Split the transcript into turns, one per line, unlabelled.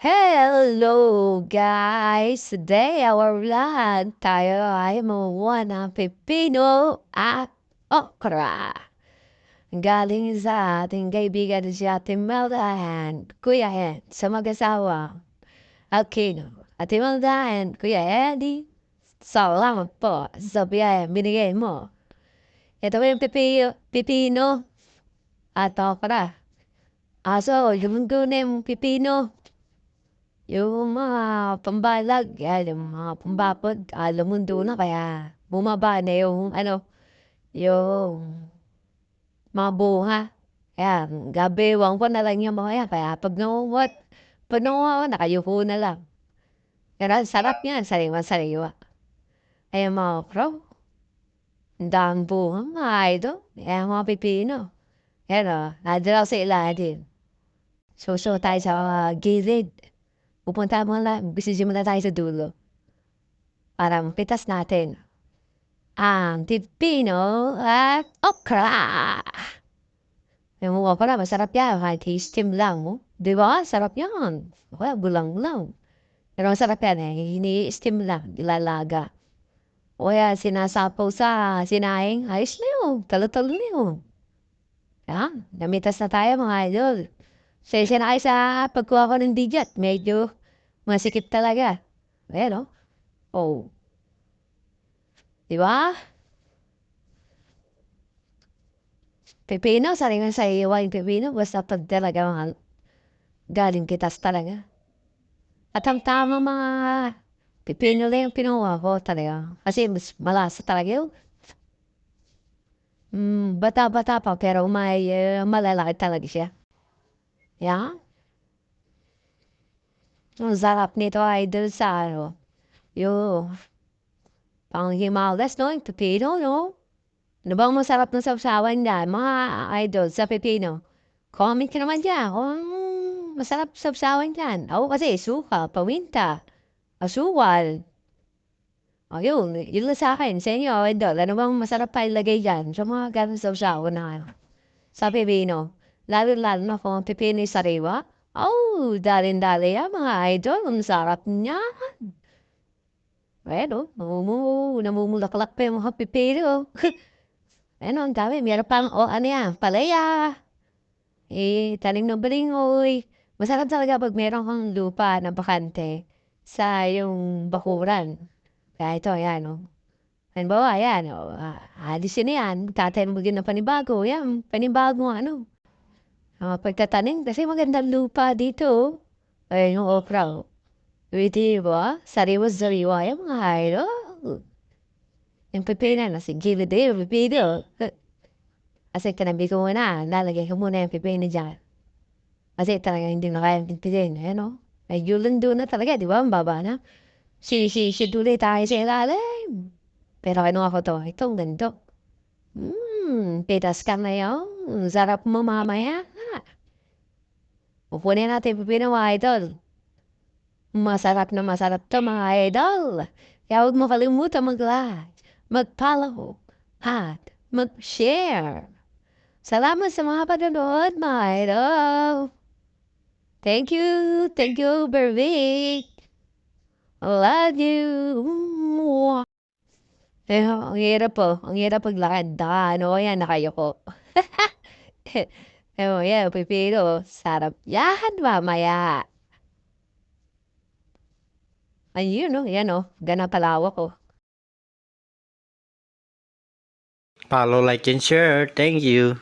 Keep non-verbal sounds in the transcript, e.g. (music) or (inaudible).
Hello guys! Today our vlog tayo ay mamuha ng pepino at okra. Galing sa ating kaibigan si Ate Melda and Kuya Ed sa mag-asawa Aquino. Ate Melda and Kuya Eddie, salamat po sa biyayang binigay mo. Ito yung pepino, pepino at okra. Aso, yung gunim pepino. Yung mga pambalag, yan, yung mga pambapod, alam mo doon na kaya bumaba na yung ano, yung mga bunga. Yan, gabiwang ko na lang yung mga yan. Kaya pag nangungot, pag nangungot, nakayuko na lang. Ang sarap yan, sariwa-sariwa. Ay, mga crow, ang daming bunga, mga idol. Yan, mga pipino. Yan o, nadalaw sa ilalim. Suso tayo sa uh, gilid. Pupunta muna tayo sa dulo. Para mapitas natin. Ang pipino at okra. Yung mga okra, masarap yan. Kahit steam lang. Oh. Di ba? Sarap yan. Wala, bulang lang. Pero masarap yan eh. Ini-steam lang. Ilalaga. O kaya sinasapaw sa sinaing. Ayos na yun. Talo-talo na yun. Yan. Namitas na tayo mga idol. Sesya na kayo sa pagkuha ko ng digat. Medyo masikip talaga. Ayan, oh. Oh. Di ba? Pepino, saringan sa iwa yung pepino. Basta pag talaga mga galing kitas talaga. At ang tama mga pepino lang yung pinuha ko talaga. Kasi mas malasa talaga yun. Mm, bata-bata pa pero may uh, malalaki talaga siya. Yeah. Ang sarap nito idol sa ano. Yung pang Himalayas, no? Yung pepino, no? Ano bang masarap ng sapsawan dyan, mga idol sa pepino? Comment ka naman dyan kung masarap sapsawan dyan. Ako kasi suka, pawinta, asukal. Ayun, yun lang sa akin. Sa inyo, idol, ano bang masarap pa ilagay dyan sa mga ganun sapsawan na? Sa pepino. Lalo-lalo na kung pipino yung sariwa. Oh, dalin-dali yan mga idol. Ang sarap niyan. Bueno, namumu, namumulaklak pa yung mga pipino. (laughs) ano, ang dami. Meron pang, oh, ano yan, palaya. Eh, tanim ng balingoy. Masarap talaga pag meron kang lupa na bakante sa yung bakuran. Kaya ito, yan, oh. Halimbawa, yan, oh, ah, alisin na yan. Tatayin mo panibago. Yan, panibago, ano. Uh, pagtatanim, kasi magandang lupa dito. Ayun yung okra. Oh. Pwede ba? Sariwa-sariwa yung mga idol. Yung pipina, nasa gilid eh, yung pipino. (laughs) Kasi kanabi ko muna, lalagay ko muna yung pipina dyan. Kasi talaga hindi na kaya yung pipina, eh, no? Ay, yulan doon na talaga, di ba? Ang baba na. Si-si-si-duloy tayo sa ilalim. Pero ano ako to? Itong ganito. Hmm, pitas ka na yun. Sarap mo mamaya. Kukunin natin pipino mga idol. Masarap na masarap to mga idol. Kaya huwag mo kalimutan mag-like, mag-follow, at mag-share. Salamat sa mga panonood mga idol. Thank you, thank you, Bervic. Love you. Eh, ang hirap po. Ang hirap paglakad. Na, ano yan, (laughs) nakayoko. Oh, yeah, pipino. Sarap yan mamaya. Ayun, no? Yan, no? Ganang palawa ko.
Follow, like, and share. Thank you.